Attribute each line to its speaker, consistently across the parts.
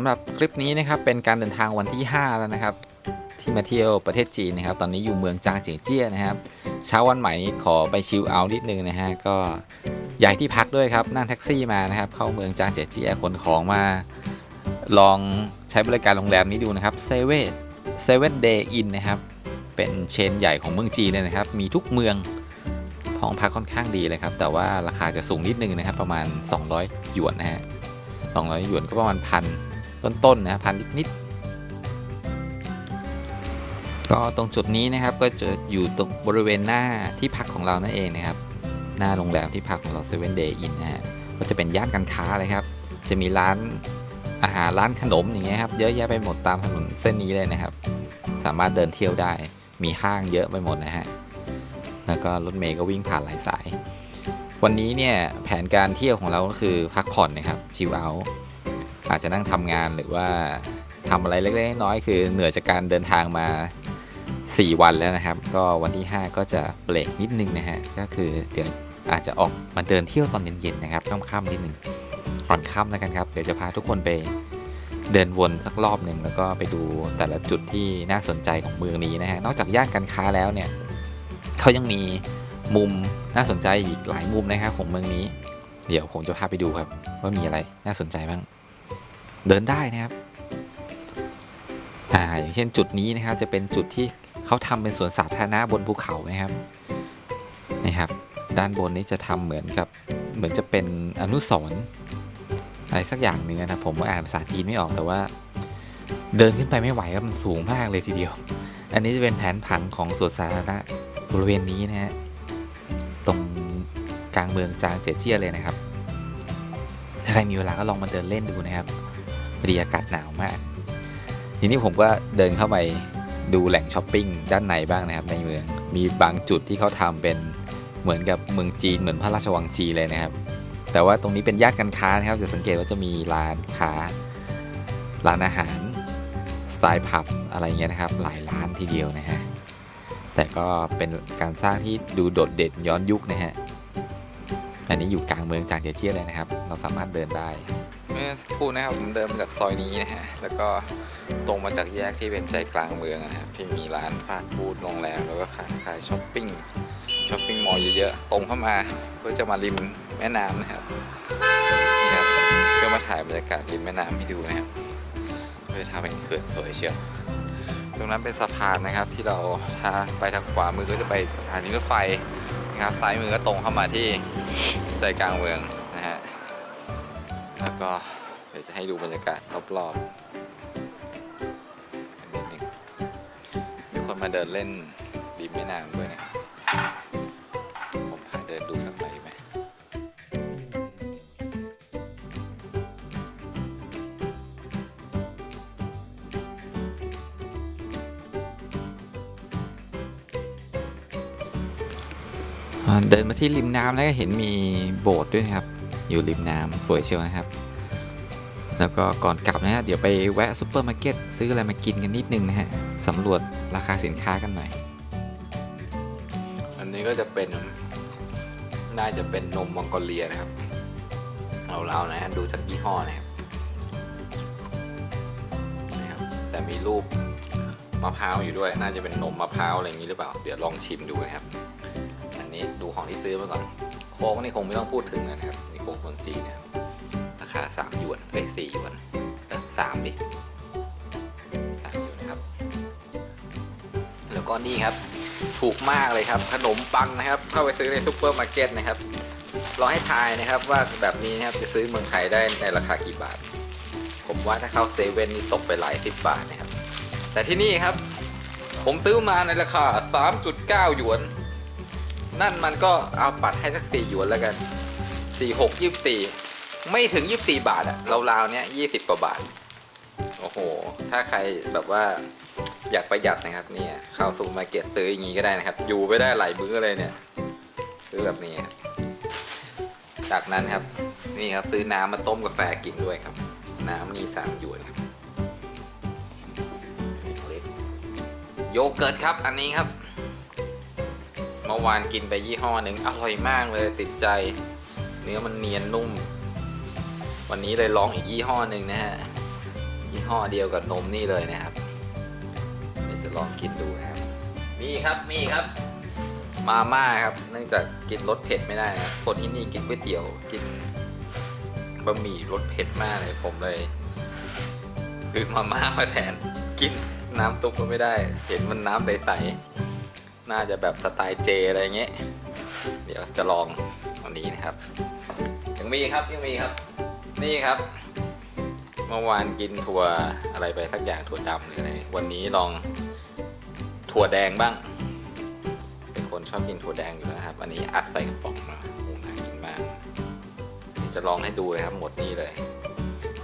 Speaker 1: ำหรับคลิปนี้นะครับเป็นการเดินทางวันที่ 5 แล้วนะครับ ที่มาเที่ยวประเทศจีนนะครับ ตอนนี้อยู่เมืองจางเจียเจี้ยนะครับ เช้าวันใหม่นี้ขอไปชิลเอาท์นิดนึงนะฮะก็ย้ายที่พักด้วยครับนั่งแท็กซี่มานะครับ เข้าเมืองจางเจียเจี้ยขนของมา ลองใช้บริการโรงแรมนี้ดูนะครับเซเว่นเซเว่นเดย์อินนะครับ เป็นเชนใหญ่ของเมืองจีนเลยนะครับ มีทุกเมืองห้องพักค่อนข้างดีเลยครับ แต่ว่าราคาจะสูงนิดนึงนะครับ ประมาณ 200 หยวนนะฮะ200 หยวนก็ประมาณพัน ต้นๆนะพันนิดๆก็ตรงจุดนี้นะครับก็จะอยู่ตรงบริเวณหน้าที่พักของเรานั่นเองนะครับ หน้าโรงแรมที่พักของเราเซเว่นเดย์อินนะฮะก็จะเป็นย่านการค้าเลยครับ จะมีร้านอาหารร้านขนมอย่างเงี้ยครับเยอะแยะไปหมดตามถนนเส้นนี้เลยนะครับ สามารถเดินเที่ยวได้มีห้างเยอะไปหมดนะฮะแล้วก็รถเมย์ก็วิ่งผ่านหลายสาย วันนี้เนี่ยแผนการเที่ยวของเราก็คือพักผ่อนนะครับชิลเอาท์ อาจจะนั่งทำงานหรือว่าทำอะไรเล็กๆน้อยๆคือเหนื่อยจากการเดินทางมา 4 วันแล้วนะครับ ก็วันที่ 5 ก็จะเบรกนิดนึงนะฮะก็คือเดี๋ยวอาจจะออกมาเดินเที่ยวตอนเย็นๆนะครับค่ำๆนิดนึงก่อนค่ำแล้วกันครับเดี๋ยวจะพาทุกคนไปเดินวนสักรอบหนึ่งแล้วก็ไปดูแต่ละจุดที่น่าสนใจของเมืองนี้นะฮะนอกจากย่านการค้าแล้วเนี่ยเขายังมีมุมน่าสนใจอีกหลายมุมนะครับของเมืองนี้ เดี๋ยวผมจะพาไปดูครับว่ามีอะไรน่าสนใจบ้าง เดินได้นะครับอ่าอย่างเช่นจุดนี้นะครับจะเป็นจุดที่เขาทำเป็นสวนสาธารณะบนภูเขานะครับนะครับ ด้านบนนี้จะทำเหมือนกับเหมือนจะเป็นอนุสรณ์อะไรสักอย่างหนึ่งนะครับผมอ่านภาษาจีนไม่ออกแต่ว่า เดินขึ้นไปไม่ไหวครับมันสูงมากเลยทีเดียว อันนี้จะเป็นแผนผังของสวนสาธารณะบริเวณนี้นะฮะตรงกลางเมืองจางเจเจี้ยเลยนะครับ ถ้าใครมีเวลาก็ลองมาเดินเล่นดูนะครับ พอดีอากาศหนาวมาก ทีนี้ผมก็เดินเข้าไปดูแหล่งช้อปปิ้งด้านในบ้างนะครับในเมือง มีบางจุดที่เขาทำเป็นเหมือนกับเมืองจีนเหมือนพระราชวังจีนเลยนะครับ แต่ว่าตรงนี้เป็นย่านการค้านะครับ จะสังเกตว่าจะมีร้านค้า ร้านอาหารสไตล์ผับอะไรเงี้ยนะครับ หลายร้านทีเดียวนะฮะ แต่ก็เป็นการสร้างที่ดูโดดเด่นย้อนยุคนะฮะ อันนี้อยู่กลางเมืองจางเจียเจี้ยเลยนะครับ เราสามารถเดินได้ เมื่อสักครู่นะครับผมเดินมาจากซอยนี้นะฮะแล้วก็ตรงมาจากแยกที่เป็นใจกลางเมืองนะครับที่มีร้านฟาสต์ฟู้ดโรงแรมแล้วก็ขายขายช้อปปิ้งช้อปปิ้งมอลล์เยอะๆตรงเข้ามาเพื่อจะมาริมแม่น้ำนะครับนี่ครับเพื่อมาถ่ายบรรยากาศริมแม่น้ำให้ดูนะครับเพื่อทำเป็นเขื่อนสวยเชียวตรงนั้นเป็นสะพานนะครับที่เราถ้าไปทางขวามือก็จะไปสถานีรถไฟนะครับซ้ายมือก็ตรงเข้ามาที่ใจกลางเมือง แล้วก็เดี๋ยวจะให้ดูบรรยากาศรอบๆนิดนึงมีคนมาเดินเล่นริมแม่น้ำด้วยนะครับผมพาเดินดูสักหน่อยไหมเดินมาที่ริมน้ำแล้วก็เห็นมีโบสถ์ด้วยนะครับ อยู่ริมน้ำสวยเชียวนะครับ แล้วก็ก่อนกลับนะฮะเดี๋ยวไปแวะซูเปอร์มาร์เก็ตซื้ออะไรมากินกันนิดนึงนะฮะสำรวจราคาสินค้ากันหน่อย อันนี้ก็จะเป็นน่าจะเป็นนมมองโกเลียนะครับเราๆนะฮะดูจากยี่ห้อนะครับแต่มีรูปมะพร้าวอยู่ด้วย น่าจะเป็นนมมะพร้าวอะไรอย่างนี้หรือเปล่า เดี๋ยวลองชิมดูนะครับ อันนี้ดูของที่ซื้อมาก่อน โค้กนี่คงไม่ต้องพูดถึงนะครับ โค้กคนจีนนะราคาสามหยวนเอ้ยสี่หยวนเออสามดิสามหยวนนะครับ แล้วก็นี่ครับ ถูกมากเลยครับ ขนมปังนะครับ เข้าไปซื้อในซูเปอร์มาร์เก็ตนะครับลองให้ทายนะครับว่าแบบนี้นะครับจะซื้อเมืองไทยได้ในราคากี่บาท ผมว่าถ้าเข้าเซเว่นนี่ตกไปหลายสิบบาทนะครับ แต่ที่นี่ครับ ผมซื้อมาในราคา 3.9 หยวน นั่นมันก็เอาปัดให้สักสี่หยวนแล้วกัน สี่หกยี่สี่ไม่ถึงยี่สี่บาทอะราวๆเนี้ยยี่สิบกว่าบาท โอ้โห ถ้าใครแบบว่าอยากประหยัดนะครับเนี่ยเข้าซูเปอร์มาร์เก็ตซื้ออย่างงี้ก็ได้นะครับ อยู่ไปได้หลายมื้อเลยเนี่ยซื้อแบบนี้ครับจากนั้นครับ นี่ครับซื้อน้ำมาต้มกาแฟกินด้วยครับ น้ำนี่สามหยวนครับโยเกิร์ตครับอันนี้ครับเมื่อวานกินไปยี่ห้อหนึ่งอร่อยมากเลยติดใจ เนื้อมันเนียนนุ่ม วันนี้เลยลองอีกยี่ห้อหนึ่งนะฮะยี่ห้อเดียวกับนมนี่เลยนะครับเดี๋ยวจะลองกินดูนะครับ มีครับมีครับ มาม่าครับ เนื่องจากกินรสเผ็ดไม่ได้นะคนที่นี่กินก๋วยเตี๋ยวกินบะหมี่รสเผ็ดมากเลยผมเลยซื้อมาม่ามาแทนกินน้ำตุ๊กก็ไม่ได้ เห็นมันน้ำใสๆน่าจะแบบสไตล์เจอะไรเงี้ย เดี๋ยวจะลอง วันนี้นะครับ ยังมีครับยังมีครับ นี่ครับ เมื่อวานกินถั่วอะไรไปสักอย่างถั่วดำหรืออะไรวันนี้ลองถั่วแดงบ้าง เป็นคนชอบกินถั่วแดงอยู่แล้วครับ อันนี้อัดใส่กระป๋องมาโอ้น่ากินมากจะลองให้ดูเลยครับหมดนี่เลย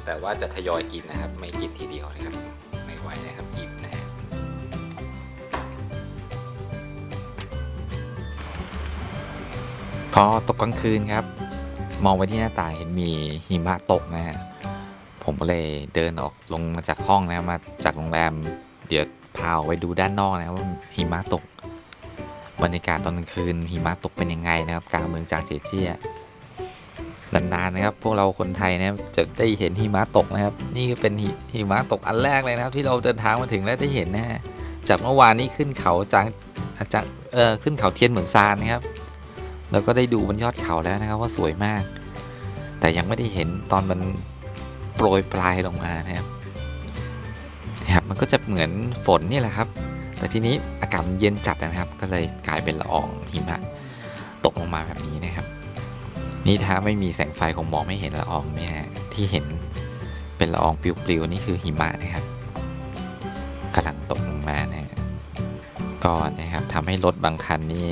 Speaker 1: แต่ว่าจะทยอยกินนะครับ ไม่กินทีเดียวนะครับ ไม่ไหวนะครับอิ่ม พอตกกลางคืนครับ มองไปที่หน้าต่างเห็นมีหิมะตกนะฮะผมก็เลยเดินออกลงมาจากห้องนะมาจากโรงแรม เดี๋ยวพาออกไปดูด้านนอกนะว่าหิมะตก บรรยากาศตอนกลางคืนหิมะตกเป็นยังไงนะครับกลางเมืองจางเจียเจี้ยนานๆนะครับ พวกเราคนไทยนะครับจะได้เห็นหิมะตกนะครับ นี่ก็เป็นหิหิมะตกอันแรกเลยนะครับ ที่เราเดินทางมาถึงและได้เห็นนะฮะจากเมื่อวานนี้ขึ้นเขาจางจากเออขึ้นเขาเทียนเหมืองซานนะครับ แล้วก็ได้ดูบนยอดเขาแล้วนะครับว่าสวยมาก แต่ยังไม่ได้เห็นตอนมันโปรยปลายลงมานะครับนะครับมันก็จะเหมือนฝนนี่แหละครับ แต่ทีนี้อากาศมันเย็นจัดนะครับ ก็เลยกลายเป็นละอองหิมะตกลงมาแบบนี้นะครับ นี่ถ้าไม่มีแสงไฟคงมองไม่เห็นละอองเนี่ยที่เห็นเป็นละอองปลิวๆนี่คือหิมะนะครับกำลังตกลงมานะฮะก็นะครับทำให้รถบางคันนี่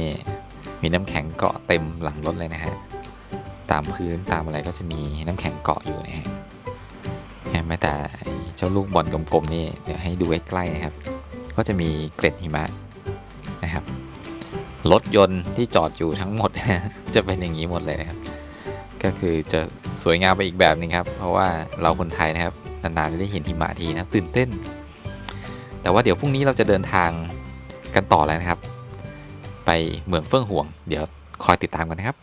Speaker 1: มีน้ำแข็งเกาะเต็มหลังรถเลยนะฮะ ตามพื้นตามอะไรก็จะมีน้ำแข็งเกาะอยู่นะฮะแม้แต่เจ้าลูกบอลกลมๆนี่เดี๋ยวให้ดูใกล้ๆนะครับ ก็จะมีเกล็ดหิมะนะครับรถยนต์ที่จอดอยู่ทั้งหมดจะเป็นอย่างนี้หมดเลยนะครับ ก็คือจะสวยงามไปอีกแบบหนึงครับ เพราะว่าเราคนไทยนะครับนานๆจะได้เห็นหิมะทีนะตื่นเต้น แต่ว่าเดี๋ยวพรุ่งนี้เราจะเดินทางกันต่อแล้วนะครับ ไปเมืองเฟื่องห่วง เดี๋ยวคอยติดตามกันนะครับ